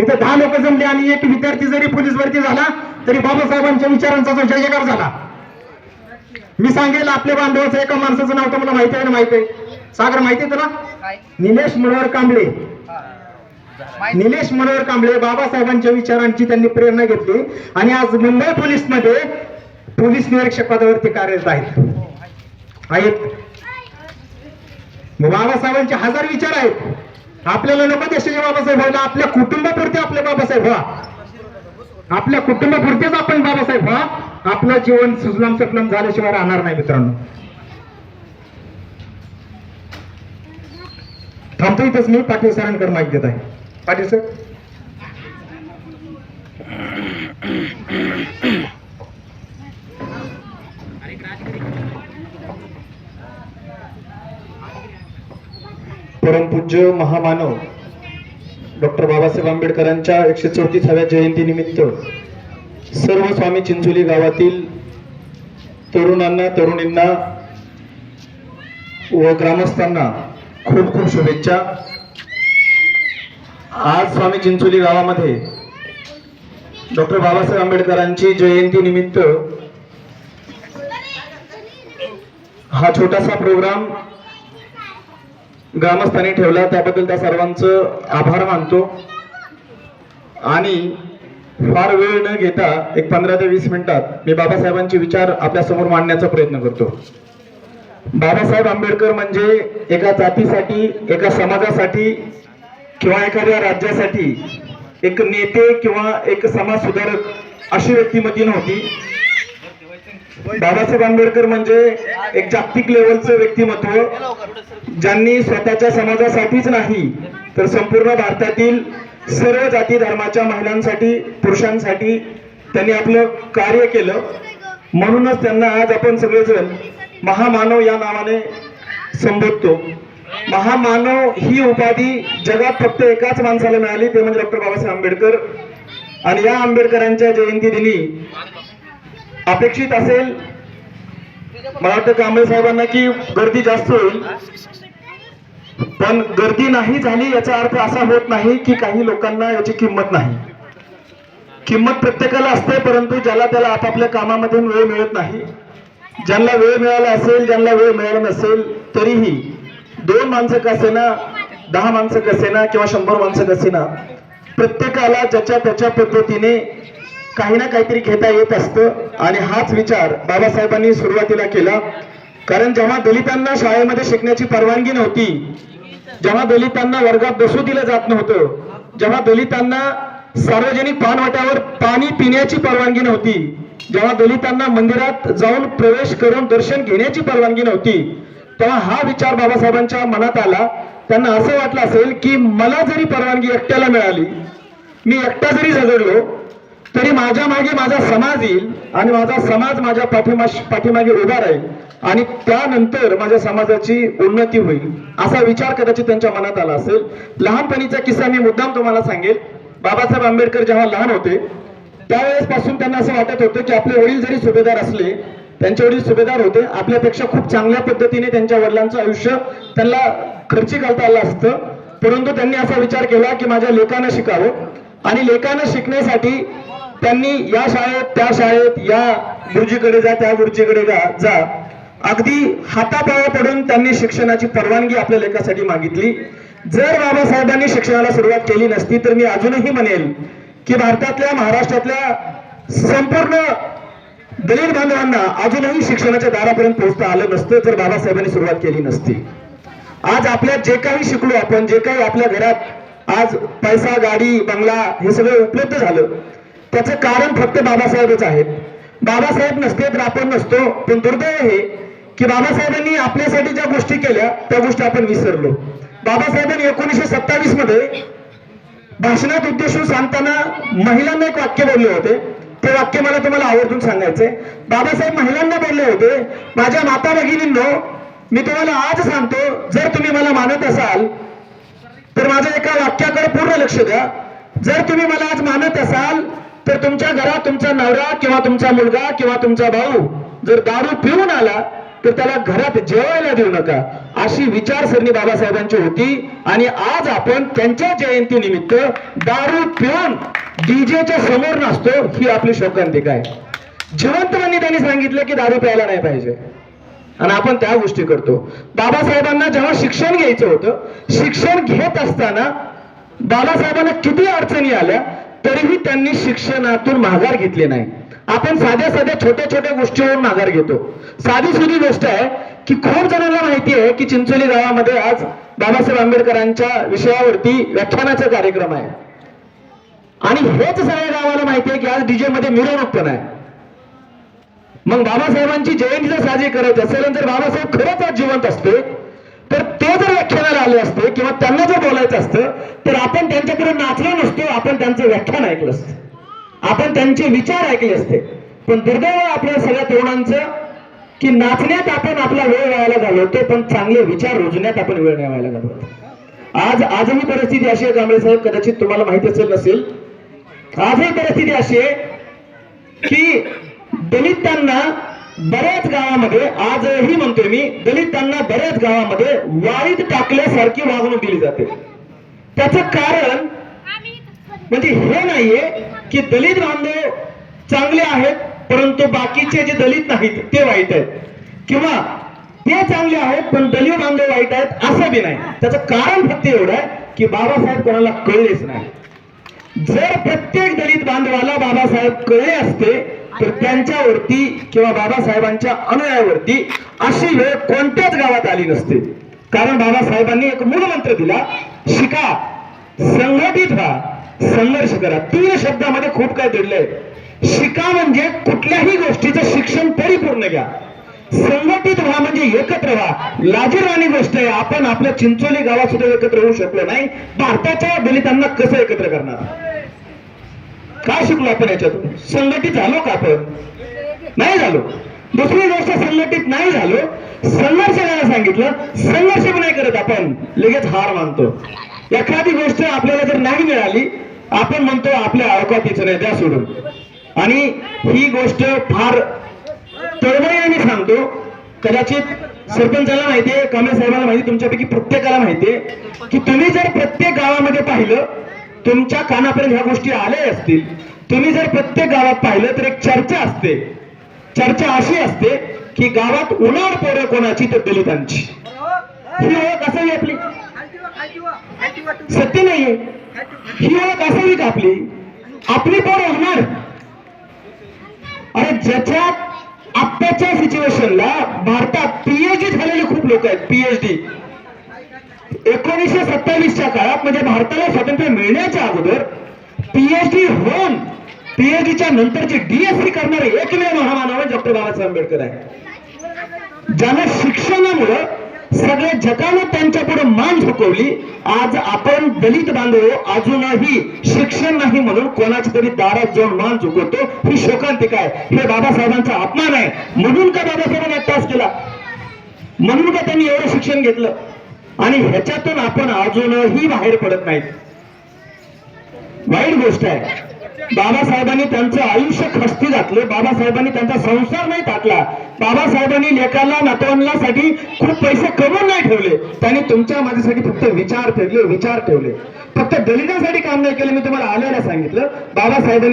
इथे दहा लोक जमले आणि एक विद्यार्थी जरी पोलीस भरती झाला तरी बाबासाहेबांच्या विचारांचा जो जयकार झाला. मी सांगेल आपल्या बांधवाचं एका माणसाचं नाव तुम्हाला माहिती आहे ना माहिती आहे? सागर माहिती आहे तुला? निलेश मनोहर कांबळे. निलेश मनोहर कांबळे बाबासाहेबांच्या विचारांची त्यांनी प्रेरणा घेतली आणि आज मुंबई पोलीसमध्ये पोलीस निरीक्षक पदावरती कार्यरत आहेत. आहेत. मग बाबासाहेबांचे हजार विचार आहेत. आपल्याला नको देशाचे बाबासाहेब व्हायला. आपल्या कुटुंबापुरते आपले बाबासाहेब व्हा. आपल्या कुटुंबापुरतेच आपण बाबासाहेब व्हा. आपलं जीवन सुजलाम सकलम झाल्याशिवाय राहणार नाही मित्रांनो. थांबतो इथंच मी. पाटील सरांकडे माहिती देत आहे. पाटील सर. परमपूज्य महामानव डॉक्टर बाबासाहेब आंबेडकरांच्या एकशे चौतीसाव्या जयंतीनिमित्त सर्व स्वामी चिंचोली गावातील तरुणांना तरुणींना व ग्रामस्थांना खूप खूप शुभेच्छा. आज स्वामी चिंचोली गावामध्ये डॉक्टर बाबासाहेब आंबेडकरांची जयंती निमित्त हा छोटासा प्रोग्राम ग्रामस्थांनी ठेवला. त्याबद्दल त्या सर्वांचं आभार मानतो. आणि फार वेळ न घेता एक पंधरा ते वीस मिनिटात मी बाबासाहेबांचे विचार आपल्यासमोर मांडण्याचा प्रयत्न करतो. बाबासाहेब आंबेडकर म्हणजे एका जातीसाठी एका समाजासाठी किंवा एखाद्या राज्यासाठी एक नेते किंवा एक समाज सुधारक अशी व्यक्तिमत्ती नव्हती. बाबासाहेब आंबेडकर म्हणजे एक जागतिक लेवलचं व्यक्तिमत्व. ज्यांनी स्वतःच्या समाजासाठीच नाही तर संपूर्ण भारतातील सर्व जाती धर्माच्या महिलांसाठी पुरुषांसाठी त्यांनी आपलं कार्य केलं. म्हणूनच त्यांना आज आपण सगळेजण महामानव या नावाने संबोधतो. महामानव ही उपाधी जगात फक्त एकाच माणसाला मिळाली ते म्हणजे डॉक्टर बाबासाहेब आंबेडकर. आणि या आंबेडकरांच्या जयंती दिनी अपेक्षित असेल मला वाटतं कांबळे साहेबांना की गर्दी जास्त होईल. पण गर्दी नाही झाली याचा अर्थ असा होत नाही की काही लोकांना याची किंमत नाही. किंमत प्रत्येकाला असते परंतु ज्याला त्याला आपापल्या कामामधून वेळ मिळत नाही. ज्यांना वेळ मिळाला असेल ज्यांना वेळ मिळाला नसेल तरीही दोन माणसं कसेना दहा माणसं कसेना किंवा शंभर माणसं कसेना प्रत्येकाला ज्याच्या त्याच्या पद्धतीने काही ना काहीतरी घेता येत असतं. आणि हाच विचार बाबासाहेबांनी सुरुवातीला केला. कारण जेव्हा दलितांना शाळेमध्ये शिकण्याची परवानगी नव्हती जेव्हा दलितांना वर्गात बसू दिलं जात नव्हतं जेव्हा दलितांना सार्वजनिक पानवाट्यावर पाणी पिण्याची परवानगी नव्हती जेव्हा दलितांना मंदिरात जाऊन प्रवेश करून दर्शन घेण्याची परवानगी नव्हती तेव्हा हा विचार बाबासाहेबांच्या मनात आला. त्यांना असं वाटलं असेल की मला जरी परवानगी एकट्याला मिळाली मी एकटा जरी झगडलो तरी माझ्या मागे माझा समाज येईल आणि माझा समाज माझ्या पाठीमा पाठीमागे उभा राहील आणि त्यानंतर माझ्या समाजाची उन्नती होईल असा विचार कदाचित त्यांच्या मनात आला असेल. लहानपणीचा किस्सा मी मुद्दाम तुम्हाला सांगेल. बाबासाहेब आंबेडकर जेव्हा लहान होते त्यावेळेस पासून त्यांना असं वाटत होतं की आपले वडील जरी सुभेदार असले त्यांचे वडील सुभेदार होते आपल्यापेक्षा खूप चांगल्या पद्धतीने त्यांच्या वडिलांचं आयुष्य त्यांना खर्ची घालता आलं असतं. परंतु त्यांनी असा विचार केला की माझ्या लेखानं शिकावं आणि लेखानं शिकण्यासाठी त्यांनी या शाळेत त्या शाळेत या गुरुजीकडे जा त्या गुरुजीकडे जा जा. अगदी हातापाया पडून त्यांनी शिक्षणाची परवानगी आपल्या लेखासाठी मागितली. जर बाबासाहेबांनी शिक्षणाला सुरुवात केली नसती तर मी अजूनही म्हणेल की भारतातल्या महाराष्ट्रातल्या संपूर्ण दलित बांधवांना अजूनही शिक्षणाच्या दारापर्यंत पोहोचता आलं नसतं जर बाबासाहेबांनी सुरुवात केली नसती. आज आपल्या जे काही शिकलो आपण जे काही आपल्या घरात आज पैसा गाडी बंगला हे सगळं उपलब्ध झालं त्याचं कारण फक्त बाबासाहेबच आहेत. बाबासाहेब नसते तर आपण नसतो पण दुर्दैव हे की बाबासाहेबांनी आपल्यासाठी ज्या गोष्टी केल्या त्या गोष्टी आपण विसरलो. बाबासाहेबांनी एकोणीसशे सत्तावीसमध्ये भाषणात उद्देशून सांगताना महिलांना एक वाक्य बोलले होते. ते वाक्य मला तुम्हाला आवर्जून सांगायचंय. बाबासाहेब महिलांना बोलले होते माझ्या माता भगिनींनो मी तुम्हाला आज सांगतो जर तुम्ही मला मानत असाल तर माझ्या एका वाक्याकडे पूर्ण लक्ष द्या. जर तुम्ही मला आज मानत असाल तर तुमच्या घरात तुमचा नवरा किंवा तुमचा मुलगा किंवा तुमचा भाऊ जर दारू पिऊन आला तर त्याला घरात जेवायला देऊ नका. अशी विचारसरणी बाबासाहेबांची होती. आणि आज आपण त्यांच्या जयंती निमित्त दारू पिऊन डीजेच्या समोर नसतो ही आपली शोकांतिका आहे. जिवंतपणे त्यांनी सांगितलं की दारू प्यायला नाही पाहिजे. आणि आपण त्या गोष्टी करतो. बाबासाहेबांना जेव्हा शिक्षण घ्यायचं होतं शिक्षण घेत असताना बाबासाहेबांना किती अडचणी आल्या तरीही त्यांनी शिक्षणातून माघार घेतली नाही. आपण साध्या साध्या छोट्या छोट्या गोष्टीवरून माघार घेतो. साधी सुधी गोष्ट आहे की खूप जणांना माहिती आहे की चिंचोली गावामध्ये आज बाबासाहेब आंबेडकरांच्या विषयावरती व्याख्यानाचा कार्यक्रम आहे. आणि हेच सगळ्या गावाला माहिती आहे की आज डीजे मध्ये मिरवणूक पण आहे. मग बाबासाहेबांची जयंती जर साजरी करायची असेल तर बाबासाहेब खरंच आज जिवंत असते तर ते जर व्याख्यानाला आले असते किंवा त्यांना जर बोलायचं असतं तर आपण त्यांच्याकडे नाचलो नसतो आपण त्यांचं व्याख्यान ऐकलं असतं. आपण त्यांचे विचार ऐकले असते. पण दुर्दैव आपल्या सगळ्या तरुणांचं की नाचण्यात आपण आपला वेळ व्हायला घालवतो पण चांगले विचार रोजण्यात आपण वेळ नाही व्हायला घालवतो. आज आजही परिस्थिती अशी आहे कांबळे साहेब कदाचित तुम्हाला माहिती असेल नसेल. आजही परिस्थिती अशी आहे की दलितांना बऱ्याच गावामध्ये आजही म्हणतोय मी दलितांना बऱ्याच गावामध्ये वाळीत टाकल्यासारखी वागणूक दिली जाते. त्याचं कारण म्हणजे हे नाहीये की दलित बांधव चांगले आहेत परंतु बाकीचे जे दलित नाहीत ते वाईट आहेत. किंवा ते चांगले आहेत पण दलित बांधव वाईट आहेत असं बी नाही. त्याचं कारण फक्त एवढं आहे की बाबासाहेब कोणाला कळलेच नाही. जर प्रत्येक दलित बांधवाला बाबासाहेब कळले असते तर त्यांच्यावरती किंवा बाबासाहेबांच्या अनुयायावरती अशी वेळ कोणत्याच गावात आली नसते. कारण बाबासाहेबांनी एक मूलमंत्र दिला शिका संघटित व्हा संघर्ष करा. तीन शब्दामध्ये खूप काय दिलंय शिका म्हणजे कुठल्याही गोष्टीचं शिक्षण परिपूर्ण घ्या. संघटित व्हा म्हणजे एकत्र व्हा. लाजीरवाणी गोष्ट आहे आपण आपल्या चिंचोली गावात सुद्धा एकत्र होऊ शकलो नाही. भारताच्या दलितांना कसं एकत्र करणार? काय शिकलो आपण याच्यातून? संघटित झालो का आपण? नाही झालो. दुसरी गोष्ट संघटित नाही झालो. संघर्ष करायला सांगितलं. संघर्ष पण नाही करत आपण. लगेच हार मानतो. एखादी गोष्ट आपल्याला जर नाही मिळाली आपण म्हणतो आपल्या अवकातीचं नाही द्या सोडून. आणि ही गोष्ट फार तळमळीने सांगतो. कदाचित सरपंचाला माहितीये कांबळे साहेबांना माहिती तुमच्यापैकी प्रत्येकाला माहितीये की तुम्ही जर प्रत्येक गावामध्ये पाहिलं तुमच्या कानापर्यंत ह्या गोष्टी आल्या असतील. तुम्ही जर प्रत्येक गावात पाहिलं तर एक चर्चा असते. चर्चा अशी असते की गावात उन्हाळ पोरं कोणाची तर दलितांची. ही ओळख असावी आपली? सत्य नाहीये. ही ओळख असावी का आपली? आपली पोरं होणार अरे ज्याच्यात आत्ताच्या सिच्युएशनला भारतात पीएचडी झालेले खूप लोक आहेत पीएचडी एकोणीसशे सत्तावीसच्या काळात म्हणजे भारताला स्वातंत्र्य मिळण्याच्या अगोदर पीएचडी होऊन पीएचडीच्या नंतरचे डीएससी करणारे एकमेव महामानव डॉक्टर बाबासाहेब आंबेडकर आहे ज्यानं शिक्षणामुळं सगळ्या जगानं त्यांच्या पुढे मान झुकवली आज आपण दलित बांधव अजूनही शिक्षण नाही म्हणून कोणाच्या तरी दारात जाऊन मान झुकवतो ही शोकांतिका आहे. हे बाबासाहेबांचा अपमान आहे. म्हणून का बाबासाहेबांनी त्रास केला? म्हणून का त्यांनी एवढं शिक्षण घेतलं? आणि ह्याच्यातून आपण अजूनही बाहेर पडत नाहीत. वाईट गोष्ट आहे. बाबासाहेबांनी त्यांचं आयुष्य खस्ती घातलं. बाबासाहेबांनी त्यांचा संसार नाही टाकला. बाबासाहेबांनी लेखाला नातवंडासाठी खूप पैसे कमवून नाही ठेवले. त्यांनी तुमच्या माझ्यासाठी फक्त विचार ठेवले विचार ठेवले. फक्त दलितांसाठी काम नाही केलं मी तुम्हाला आल्याला सांगितलं. बाबासाहेबांनी